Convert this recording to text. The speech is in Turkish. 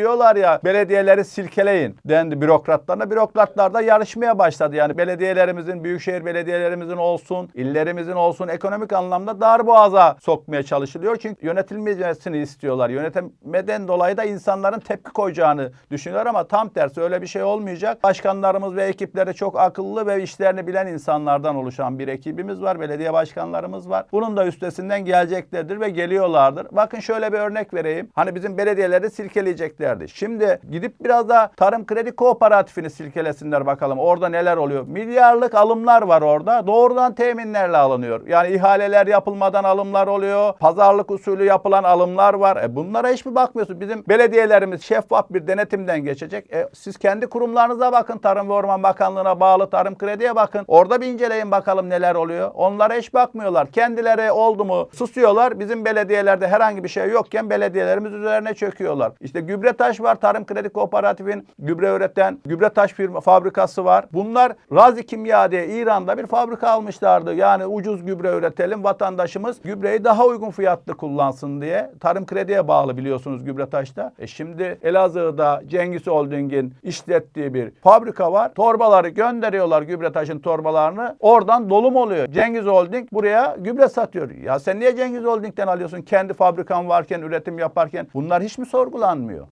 diyorlar ya belediyeleri silkeleyin dendi bürokratlarına. Bürokratlar da yarışmaya başladı. Yani belediyelerimizin, büyükşehir belediyelerimizin olsun, illerimizin olsun ekonomik anlamda darboğaza sokmaya çalışılıyor. Çünkü yönetilmesini istiyorlar. Yönetemeden dolayı da insanların tepki koyacağını düşünüyorlar ama tam tersi öyle bir şey olmayacak. Başkanlarımız ve ekipleri çok akıllı ve işlerini bilen insanlardan oluşan bir ekibimiz var. Belediye başkanlarımız var. Bunun da üstesinden geleceklerdir ve geliyorlardır. Bakın şöyle bir örnek vereyim. Hani bizim belediyeleri silkeleyeceklerdi. Şimdi gidip biraz da Tarım Kredi Kooperatifini silkelesinler bakalım. Orada neler oluyor? Milyarlık alımlar var orada. Doğrudan teminlerle alınıyor. Yani ihaleler yapılmadan alımlar oluyor. Pazarlık usulü yapılan alımlar var. E bunlara hiç mi bakmıyorsun? Bizim belediyelerimiz şeffaf bir denetimden geçecek. E siz kendi kurumlarınıza bakın. Tarım ve Orman Bakanlığı'na bağlı Tarım Kredi'ye bakın. Orada bir inceleyin bakalım neler oluyor. Onlara hiç bakmıyorlar. Kendileri oldu mu susuyorlar. Bizim belediyelerde herhangi bir şey yokken belediyelerimiz üzerine çöküyorlar. İşte Gübretaş var. Tarım Kredi Kooperatif'in gübre üreten Gübretaş firma fabrikası var. Bunlar Razi Kimya diye İran'da bir fabrika almışlardı. Yani ucuz gübre üretelim vatandaşımız gübreyi daha uygun fiyatlı kullansın diye. Tarım Kredi'ye bağlı biliyorsunuz Gübretaş'ta. E şimdi Elazığ'da Cengiz Holding'in işlettiği bir fabrika var. Torbaları gönderiyorlar Gübretaş'ın torbalarını. Oradan dolum oluyor. Cengiz Holding buraya gübre satıyor. Ya sen niye Cengiz Holding'den alıyorsun kendi fabrikan varken, üretim yaparken? Bunlar hiç mi sorgulanmıyor?